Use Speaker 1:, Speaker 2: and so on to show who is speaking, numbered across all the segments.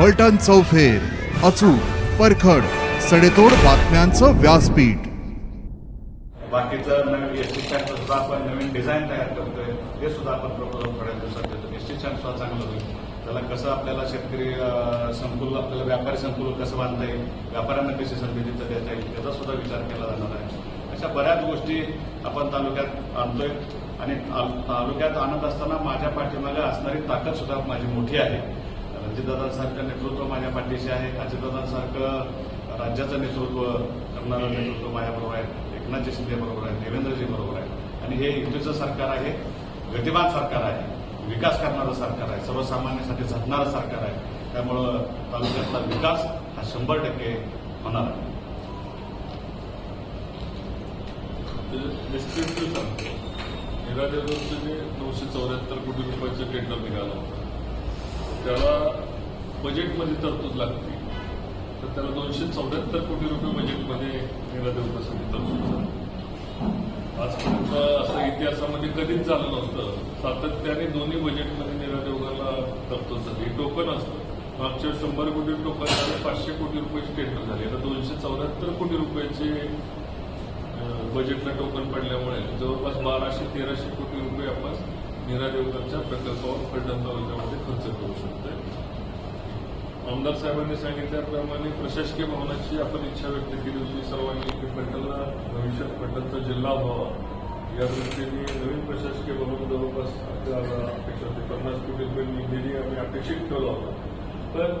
Speaker 1: फलटण चौफेर अचूक परखड सडेतोड बातम्यांचं व्यासपीठ.
Speaker 2: बाकीचं नवीन एस टी स्टँडचं सुद्धा आपण नवीन डिझाईन तयार करतोय ते सुद्धा आपण प्रपोजल करायचं दिवसात देतो एस टी स्टँड सुद्धा चांगलं होईल. त्याला कसं आपल्याला शेतकरी संकुल आपल्याला व्यापारी संकुल कसं बांधता येईल व्यापाऱ्यांना कशी संधी तिथं देता येईल त्याचा सुद्धा विचार केला जाणार आहे. अशा बऱ्याच गोष्टी आपण तालुक्यात आणतोय. आणि तालुक्यात आणत असताना माझ्या पाठीमागे असणारी ताकद सुद्धा माझी मोठी आहे. रणजितदादांसारखं नेतृत्व माझ्या पाठीशी आहे. अजितदादांसारखं राज्याचं नेतृत्व करणारं नेतृत्व माझ्याबरोबर आहे. एकनाथजी शिंदे बरोबर आहे. देवेंद्रजी बरोबर आहे. आणि हे युतीचं सरकार आहे. गतिमान सरकार आहे. विकास करणारं सरकार आहे. सर्वसामान्यांसाठी झटणारं सरकार आहे. त्यामुळं तालुक्यातला विकास हा शंभर टक्के होणार आहे.
Speaker 3: निरादेवचं जे नऊशे चौऱ्याहत्तर कोटी रुपयाचं टेंडर निघालं होतं. त्याला बजेटमध्ये तरतूद लागते. तर त्याला दोनशे चौऱ्याहत्तर कोटी रुपये बजेटमध्ये निरादेवकासाठी तरतूद झाली आजपर्यंत असं इतिहासामध्ये कधीच झालं नव्हतं सातत्याने दोन्ही बजेटमध्ये निरादेवकाला तरतूद झाली. टोकन असतं. मागच्या शंभर कोटी टोकन झाले पाचशे कोटी रुपये टेंडर झाले. आता दोनशे चौऱ्याहत्तर कोटी रुपयाचे बजेटला टोकन पडल्यामुळे जवळपास बाराशे तेराशे कोटी रुपये आपण नीरा देवकरच्या प्रकल्पावर फलटण तालुक्यामध्ये खर्च करू शकतोय. आमदार साहेबांनी सांगितल्याप्रमाणे प्रशासकीय भवनाची आपण इच्छा व्यक्त केली होती. सर्वांनी की फलटणला भविष्यात फलटणचा जिल्हा व्हावा. या दृष्टीने नवीन प्रशासकीय भवन जवळपास आपल्याला अपेक्षा होती. पन्नास कोटी रुपये निधी आम्ही अपेक्षित ठेवला होता. तर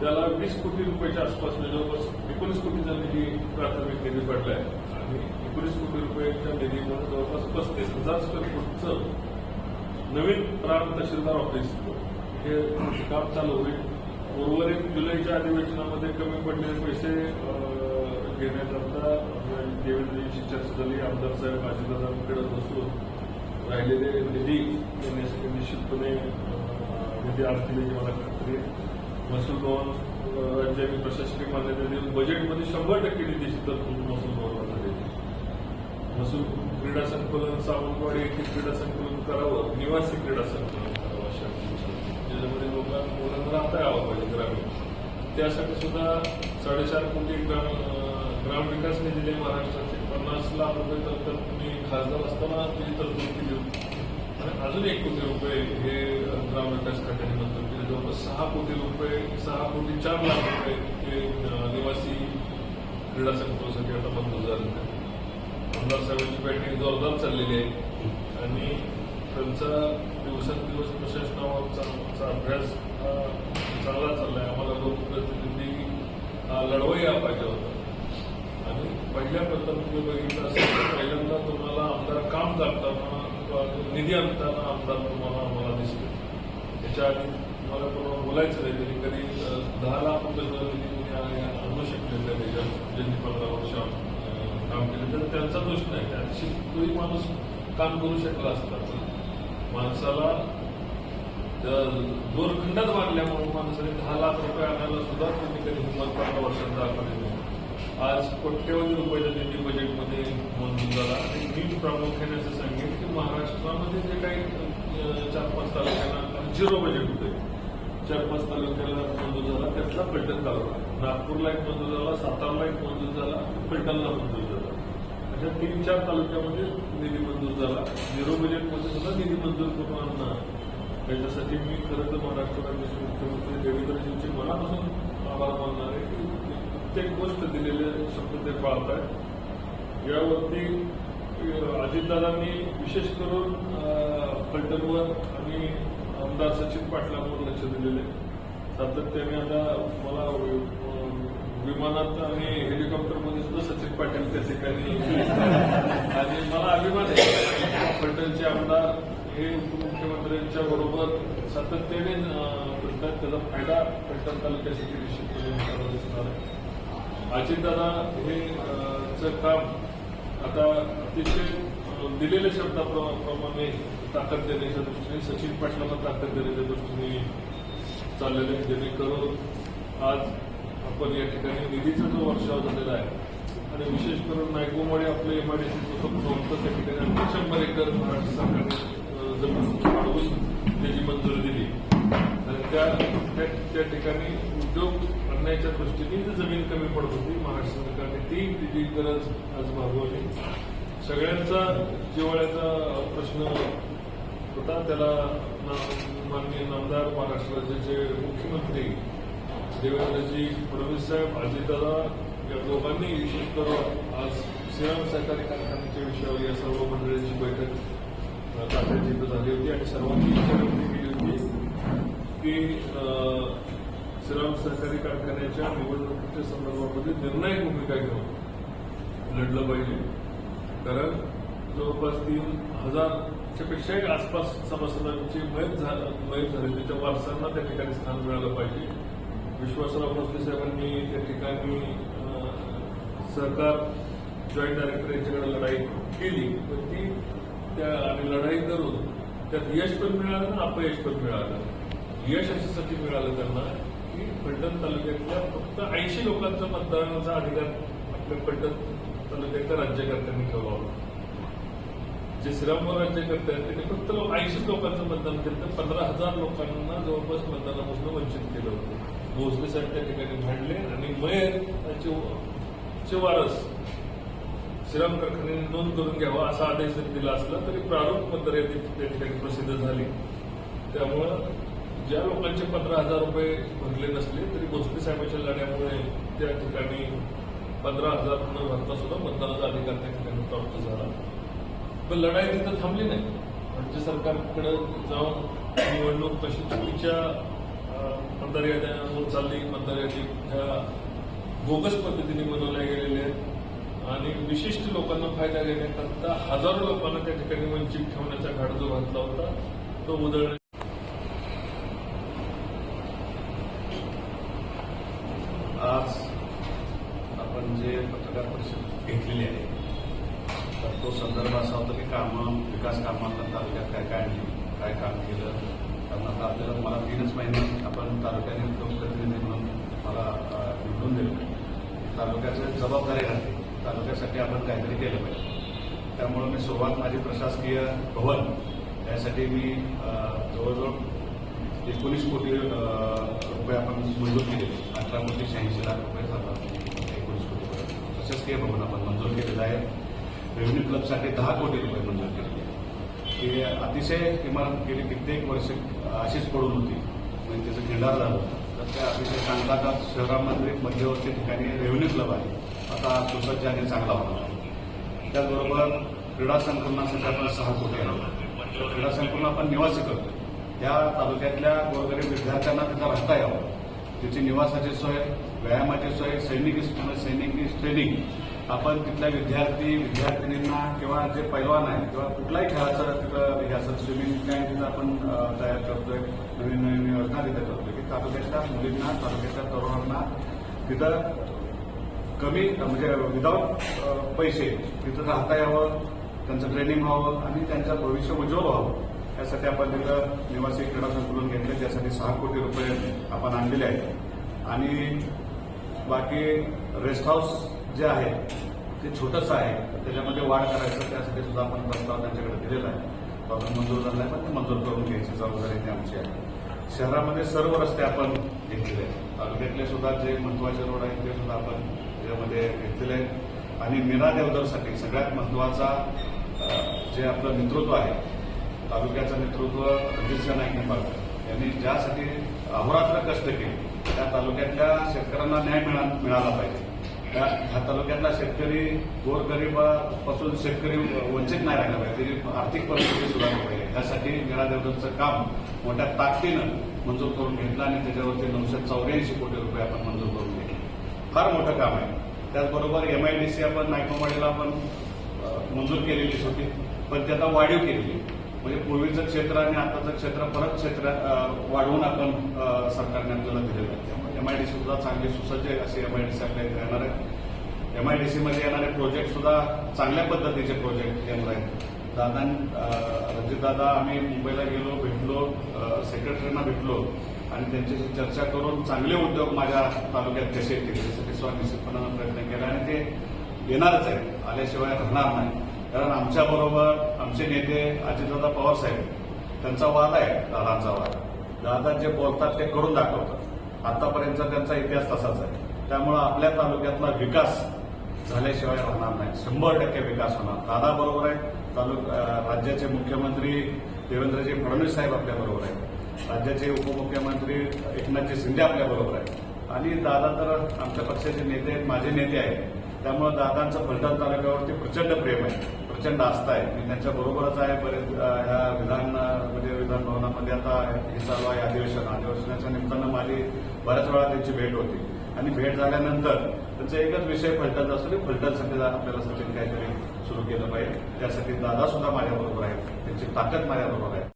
Speaker 3: त्याला वीस कोटी रुपयाच्या आसपास म्हणजे जवळपास एकोणीस कोटीचा निधी प्राथमिक निधी पडला आहे आणि एकोणीस कोटी रुपयाच्या निधीमध्ये जवळपास पस्तीस हजार स्क्वेअर फूटचं नवीन प्रांत तहसीलदार ऑफिस हे काम चालू होईल. उर्वरित जुलैच्या अधिवेशनामध्ये कमी पडलेले पैसे घेण्याकरता देवेंद्रजींची चर्चा झाली आमदार साहेब अजितदादांकडे बसून राहिलेले निधी देण्यासाठी निश्चितपणे निधी आणखी मला खात्री आहे. महसूल भवन अं, प्रशासकीय मान्यता देऊन बजेटमध्ये शंभर टक्के निधीची तरतूद महसूल भवनाला झालेली महसूल क्रीडा संकुलन सावंतवाडी येथे क्रीडा संकुलन करावं निवासी क्रीडा संकुलन करावं अशा ज्याच्यामध्ये लोकांना मुलांना राहता यावं पाहिजे ग्रामीण. त्यासाठी सुद्धा साडेचार कोटी ग्राम ग्रामविकास निधी दिले महाराष्ट्राचे. पन्नास लाख रुपये तर तुम्ही खासदार असताना त्याची तरतूद केली होती आणि अजून एक कोटी रुपये हे ग्रामविकास खात्याने मंजूर केले. जवळपास सहा कोटी रुपये सहा कोटी चार लाख रुपये हे निवासी क्रीडा संकुलासाठी आता मंजूर झाले आमदार साहेबांची बॅटिंग जोरदार चाललेली आहे. आणि त्यांचा दिवसेंदिवस प्रशासनावरचा आमचा अभ्यास हा चांगला चाललाय. आम्हाला लोकप्रतिनिधी हा लढवाही हा पाहिजे होता. आणि पहिल्या प्रथम तुम्ही बघितलं असेल तर पहिल्यांदा तुम्हाला आमदार काम करताना किंवा निधी आणताना आमदार तुम्हाला आम्हाला दिसतो त्याच्या आधी तुम्हाला कोणाला बोलायचं नाही तरी कधी दहा लाख रुपये जर निधी आणू शकले त्या त्याच्यात ज्यांनी पंधरा वर्ष तर त्यांचा दोष नाही त्या दिवशी तोही माणूस काम करू शकला असता पण माणसाला दोन खंडात वाढल्यामुळे माणसाने दहा लाख रुपये आणायला सुद्धा त्यांनी कधी हिंमत पंधरा वर्षात दाखवली आज कोट्यवधी रुपयाचा त्यांनी बजेटमध्ये मंजूर झाला. आणि मी प्रामुख्याने असं सांगेन की महाराष्ट्रामध्ये जे काही चार पाच तालुक्यांना झिरो बजेट होते चार पाच तालुक्याला मंजूर झाला. त्यातला फलटण तालुका नागपूरला एक मंजूर झाला सातारला एक मंजूर झाला फलटणला मंजूर झाला. अशा तीन चार तालुक्यामध्ये निधी मंजूर झाला. झिरो बजेटमध्ये सुद्धा निधी मंजूर करून आणणार त्याच्यासाठी मी खरं तर महाराष्ट्र राज्याचे मुख्यमंत्री देवेंद्रजींचे मनापासून आभार मानणार आहे की प्रत्येक गोष्ट दिलेले शब्द ते पाळत आहेत यावरती अजितदादांनी विशेष करून फलटणवर आणि आमदार सचिन पाटलांवर लक्ष दिलेले सातत्याने आता मला विमानात आणि हेलिकॉप्टरमध्ये सुद्धा सचिन पाटील त्या ठिकाणी आणि मला अभिमान राज्याचे आमदार हे उपमुख्यमंत्र्यांच्या बरोबर सातत्याने अं, त्याचा फायदा पैठण तालुक्यासाठी निश्चितपणे दिसणार आहे. अजितदादा हे काम आता अतिशय दिलेल्या शब्दाप्रमाणे ताकद देण्याच्या दृष्टीने सचिन पाटलांना ताकद देण्याच्या दृष्टीने चाललेले जेणेकरून आज आपण या ठिकाणी निधीचा जो वर्षाव झालेला आहे आणि विशेष करून नायकोमाडी आपलं एमआयडीसीचं स्वप्न होतं त्या ठिकाणी शंभर एकर महाराष्ट्र सरकारने जमीन वाढवून त्याची मंजुरी दिली. आणि त्या त्या ठिकाणी उद्योग आणण्याच्या दृष्टीने जी जमीन कमी पडत होती महाराष्ट्र सरकारने ती तिची गरज आज भागवली. सगळ्यांचा जिव्हाळ्याचा प्रश्न होता त्याला माननीय नामदार महाराष्ट्र राज्याचे मुख्यमंत्री देवेंद्रजी फडणवीस साहेब अजितदादा या दोघांनी विशेष करून आज सेवा सहकारी कारखान्याच्या विषयावर या सर्व मंडळींची बैठक तात्याची इथं झाली होती आणि सर्वांनी इच्छा व्यक्त केली होती की श्रम श्रीराम सहकारी कारखान्याच्या निवडणुकीच्या संदर्भामध्ये निर्णायक भूमिका घेऊन लढलं पाहिजे. कारण जवळपास तीन हजारच्या पेक्षाही आसपास सभासदांची मयत झालं मयत झाली. त्याच्या वारसांना त्या ठिकाणी स्थान मिळालं पाहिजे. विश्वासराव भोसले साहेबांनी त्या ठिकाणी सहकार जॉईंट डायरेक्टर यांच्याकडे लढाई केली पण ती त्या आणि लढाई करून त्यात यश पण मिळालं अपयश पण मिळालं. यश अशासाठी मिळालं त्यांना की फलटण तालुक्यातल्या फक्त ऐंशी लोकांचा मतदानाचा अधिकार आपल्या फलटण तालुक्यातल्या राज्यकर्त्यांनी ठेवावा जे श्रीरामपूर राज्यकर्ते आहेत त्यांनी फक्त ऐंशी लोकांचं मतदान केलं तर पंधरा हजार लोकांना जवळपास मतदानापासून वंचित केलं होतं. भोसले साहेब त्या ठिकाणी भांडले आणि मयर त्यांचे चे वारस श्रीराम कारखान्याने नोंद करून घ्यावा असा आदेश जरी दिला असला तरी प्रारूप पत्र त्या ठिकाणी प्रसिद्ध झाली. त्यामुळं ज्या लोकांचे पंधरा हजार रुपये भरले नसले तरी भोसले साहेबांच्या लढ्यामुळे त्या ठिकाणी पंधरा हजार न भरता सुद्धा मतदानाचा अधिकार त्या ठिकाणी प्राप्त झाला. पण लढाई तिथं थांबली नाही. राज्य सरकारकडे जाऊन निवडणूक तशी चुकीच्या मतदार याद्या चालली मतदार यादी ह्या बोगस पद्धतीने बनवल्या गेलेल्या आहेत. आणि विशिष्ट लोकांना फायदा घेण्याकरता हजारो लोकांना त्या ठिकाणी वंचित ठेवण्याचा घाट जो घातला होता. तो उधळण्या
Speaker 2: आज आपण जे पत्रकार परिषद घेतलेली आहे तर तो संदर्भ असा होता की कामं विकास कामांना तालुक्यात काय काय काय काम केलं? कारण आता आपल्याला मला तीनच महिने आपण तालुक्याने लोकप्रतिनिधी म्हणून मला निवडून दिलं. तालुक्याचं जबाबदारी राहते. तालुक्यासाठी आपण काहीतरी केलं पाहिजे. त्यामुळं मी सुरुवात माझी प्रशासकीय भवन यासाठी मी जवळजवळ एकोणीस कोटी रुपये आपण मंजूर केले. अठरा कोटी शहाऐंशी लाख रुपये झाला. एकोणीस कोटी प्रशासकीय भवन आपण मंजूर केलेलं आहे. रेव्हेन्यू क्लबसाठी दहा कोटी रुपये मंजूर केलेले ते की अतिशय इमारत गेली कित्येक वर्ष अशीच पडून होती. म्हणजे त्याचं खिंडार झालं होतं. सध्या अतिशय चांगला आता शहरामध्ये मध्यवर्ती ठिकाणी रेव्हेन्यू क्लब आहे. आता सुसज्ज आणि चांगला होणार आहे. त्याचबरोबर क्रीडा संकुलनासाठी आपण सहा कोटी आणलं क्रीडा संकुलन आपण निवासी करतो. त्या तालुक्यातल्या गोरगरीब विद्यार्थ्यांना तिथं राहता यावं. तिची निवासाची सोय व्यायामाची सोय सैनिकी सैनिकी ट्रेनिंग आपण तिथल्या विद्यार्थी विद्यार्थिनींना किंवा जे पैलवान आहे किंवा कुठलाही खेळाचं तिथं हे असं स्विमिंग टँक तिथं आपण तयार करतोय. नवीन नवीन योजना तिथं करतोय. तालुक्यातल्या मुलींना तालुक्यातल्या तरुणांना तिथं कमी म्हणजे विदाऊट पैसे तिथं राहता यावं त्यांचं ट्रेनिंग व्हावं आणि त्यांचं भविष्य उज्ज्वल व्हावं. यासाठी आपण तिथं निवासी क्रीडा संकुलन घेतलं त्यासाठी सहा कोटी रुपये आपण आणलेले आहेत. आणि बाकी रेस्ट हाऊस जे आहे ते छोटंसं आहे. त्याच्यामध्ये वाढ करायचं त्यासाठी सुद्धा आपण प्रस्ताव त्यांच्याकडे दिलेला आहे. तो आपण मंजूर झाला आहे पण ते मंजूर करून घ्यायची जबाबदारी ती आमची आहे. शहरामध्ये सर्व रस्ते आपण घेतलेले आहेत. तालुक्यातले सुद्धा जे महत्त्वाचे रोड आहेत ते सुद्धा आपण त्याच्यामध्ये घेतलेले आहेत. आणि मीना देवदरसाठी सगळ्यात महत्त्वाचा जे आपलं नेतृत्व आहे तालुक्याचं नेतृत्व रणजितसिंह नाईक निंबाळकर यांनी ज्यासाठी अहोरात्र कष्ट केले त्या तालुक्यातल्या शेतकऱ्यांना न्याय मिळा मिळाला पाहिजे. ह्या तालुक्यातला शेतकरी गोरगरिबापासून शेतकरी वंचित नाही राहिला पाहिजे त्याची आर्थिक परिस्थिती सुधारली पाहिजे. त्यासाठी मीरा देवदरचं काम मोठ्या ताकदीनं मंजूर करून घेतलं आणि त्याच्यावरती नऊशे चौऱ्याऐंशी कोटी रुपये आपण मंजूर करून घेतले. फार मोठं काम आहे. त्याचबरोबर एमआयडीसी आपण नायकोवाडीला आपण मंजूर केलेलीच होती पण ती आता वाढीव केलेली म्हणजे पूर्वीचं क्षेत्र आणि आताचं क्षेत्र परत क्षेत्र वाढवून आपण सरकारने आपल्याला दिलेलं आहे. त्यामुळे एमआयडीसी सुद्धा चांगली सुसज्ज आहे अशी एमआयडीसी आपल्या इथे येणार आहे. एमआयडीसी मध्ये येणारे प्रोजेक्ट सुद्धा चांगल्या पद्धतीचे प्रोजेक्ट येणार आहेत. दादा रणजित दादा आम्ही मुंबईला गेलो भेटलो सेक्रेटरीना भेटलो आणि त्यांच्याशी चर्चा करून चांगले उद्योग माझ्या तालुक्यात कसे येतील त्यासाठी स्वानिश्चितपणानं प्रयत्न केला आणि ते येणारच आहे आल्याशिवाय राहणार नाही. कारण आमच्याबरोबर आमचे नेते अजितदादा पवार साहेब त्यांचा वाद आहे दादांचा वाद. दादा जे बोलतात ते करून दाखवतात. आतापर्यंतचा त्यांचा इतिहास तसाच आहे. त्यामुळं आपल्या तालुक्यातला विकास झाल्याशिवाय राहणार नाही. शंभर टक्के विकास होणार. दादा बरोबर आहे. तालुका राज्याचे मुख्यमंत्री देवेंद्रजी फडणवीस साहेब आपल्या बरोबर आहेत. राज्याचे उपमुख्यमंत्री एकनाथजी शिंदे आपल्या बरोबर आहेत. आणि दादा तर आमच्या पक्षाचे नेते आहेत माझे नेते आहेत. त्यामुळे दादांचं फलटण तालुक्यावरती प्रचंड प्रेम आहे. प्रचंड आस्था आहे. मी त्यांच्या बरोबरच आहे. बरेच या ह्या विधान म्हणजे विधान भवनामध्ये आता हे चालू आहे अधिवेशन. अधिवेशनाच्या निमित्तानं माझी बऱ्याच वेळा त्यांची भेट होती. आणि भेट झाल्यानंतर त्यांचा एकच विषय फलटणचा असतो की फलटणसाठी आपल्याला सचिन काहीतरी सुरू केलं पाहिजे. त्यासाठी दादा सुद्धा माझ्याबरोबर आहेत. त्यांची ताकद माझ्याबरोबर आहे.